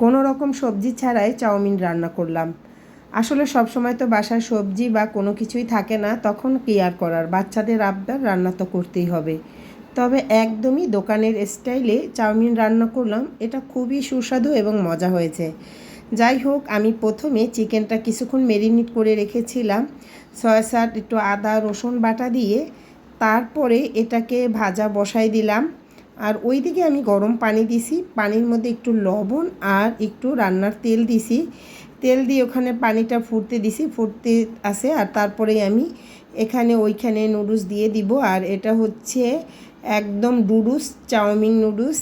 কোনো রকম সবজি ছাড়াই চাউমিন রান্না করলাম। আসলে সব সময় তো বাসায় সবজি বা কোনো কিছুই থাকে না, তখন কি আর করার? বাচ্চাদের আবদার রান্না তো করতেই হবে। তবে একদমই দোকানের স্টাইলে চাউমিন রান্না করলাম, এটা খুবই সুস্বাদু এবং মজা হয়েছে। যাই হোক, আমি প্রথমে চিকেনটা কিছুক্ষণ মেরিনেট করে রেখেছিলাম, সয়া সার একটু আদা, রসুন বাটা দিয়ে, তারপরে এটাকে ভাজা বসাই দিলাম। আর ওইদিকে আমি গরম পানি দিছি, পানির মধ্যে একটু লবণ আর একটু রান্নার তেল দিছি। তেল দিয়ে ওখানে পানিটা ফুটতে দিছি, ফুটতে আসে আর তারপরে আমি এখানে ওইখানে নুডলস দিয়ে দিব আর এটা হচ্ছে একদম ডুডুস চাউমিন নুডলস।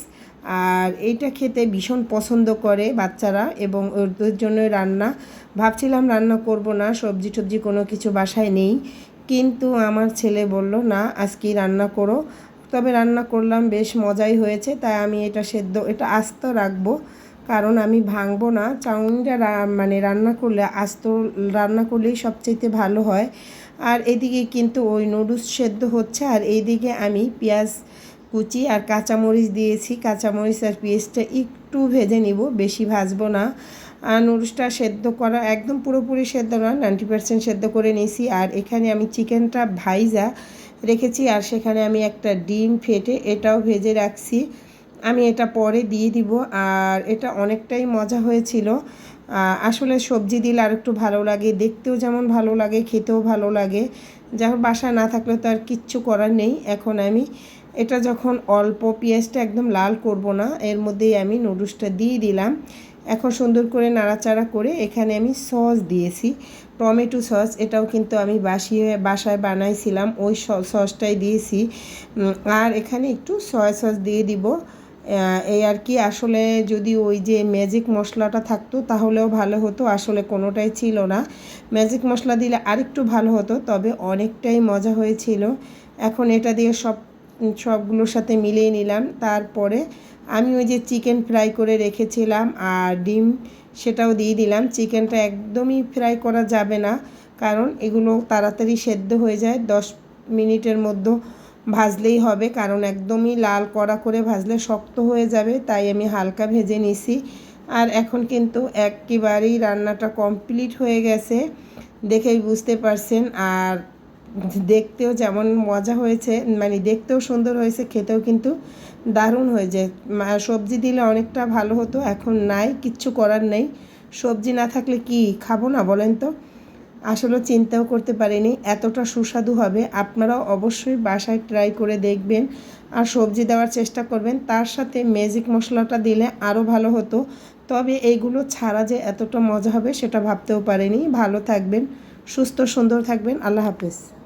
আর এইটা খেতে ভীষণ পছন্দ করে বাচ্চারা এবং ওদের জন্য রান্না। ভাবছিলাম রান্না করব না, সবজি টবজি কোনো কিছু বাসায় নেই। কিন্তু আমার ছেলে বলল, না, আজকেই রান্না করো। তবে রান্না করলাম, বেশ মজাই হয়েছে। তাই আমি এটা সেদ্ধ, এটা আস্ত রাখব। কারণ আমি ভাঙবো না। চাউমিনটা মানে রান্না করলে আস্ত, রান্না করলেই সবচেয়ে ভালো হয়। আর এদিকে কিন্তু ওই নুডলস সেদ্ধ হচ্ছে। আর এইদিকে আমি পেঁয়াজ কুচি আর কাঁচামরিচ দিয়েছি। কাঁচামরিচ আর পেঁয়াজটা একটু ভেজে নিব, বেশি ভাজবো না। আর নুডলসটা সেদ্ধ করা একদম পুরোপুরি সেদ্ধ না, নাইনটি পার্সেন্ট সেদ্ধ করে নিয়েছি। আর এখানে আমি চিকেনটা ভাইজা রেখেছি, আর সেখানে আমি একটা ডিম ফেটে এটাও ভেজে রাখছি। আমি এটা পরে দিয়ে দিব, আর এটা অনেকটাই মজা হয়েছিল। আসলে সবজি দিলে আর একটু ভালো লাগে, দেখতেও যেমন ভালো লাগে, খেতেও ভালো লাগে। যখন বাসায় না থাকলে তো আর কিচ্ছু করার নেই। এখন আমি এটা যখন অল্প পেঁয়াজটা একদম লাল করব না, এর মধ্যেই আমি নুডলসটা দিয়ে দিলাম। এখন সুন্দর করে নাড়াচাড়া করে এখানে আমি সস দিয়েছি, টমেটো সস। এটাও কিন্তু আমি বাসিয়ে, বাসায় বানাইছিলাম, ওই সসটাই দিয়েছি। আর এখানে একটু সয়া সস দিয়ে দিব। এই আর কি, আসলে যদি ওই যে ম্যাজিক মশলাটা থাকতো, তাহলেও ভালো হতো। আসলে কোনোটাই ছিল না। ম্যাজিক মশলা দিলে আরেকটু ভালো হতো, তবে অনেকটাই মজা হয়েছিল। এখন এটা দিয়ে সব, সবগুলোর সাথে মিলিয়ে নিলাম। তারপরে আমি ওই যে চিকেন ফ্রাই করে রেখেছিলাম আর ডিম সেটাও দিয়ে দিলাম। চিকেনটা একদমই ফ্রাই করা যাবে না, কারণ এগুলো তাড়াতাড়ি সেদ্ধ হয়ে যায়। দশ মিনিটের মধ্যে ভাজলেই হবে, কারণ একদমই লাল কড়া করে ভাজলে শক্ত হয়ে যাবে, তাই আমি হালকা ভেজে নিছি। আর এখন কিন্তু একেবারেই রান্নাটা কমপ্লিট হয়ে গেছে, দেখেই বুঝতে পারছেন। আর দেখতেও যেমন মজা হয়েছে মানে দেখতেও সুন্দর হয়েছে, খেতেও কিন্তু দারুণ হয়ে যায় সবজি দিলে অনেকটা ভালো হতো, এখন নাই, কিচ্ছু করার নেই। সবজি না থাকলে কি খাব না বলেন তো? আসলে চিন্তাও করতে পারিনি, এতটা সুস্বাদু হবে। আপনারাও অবশ্যই বাসায় ট্রাই করে দেখবেন আর সবজি দেওয়ার চেষ্টা করবেন। তার সাথে ম্যাজিক মশলাটা দিলে আরও ভালো হতো। তবে এইগুলো ছাড়া যে এতটা মজা হবে সেটা ভাবতেও পারেনি। ভালো থাকবেন, সুস্থ সুন্দর থাকবেন। আল্লাহ হাফেজ।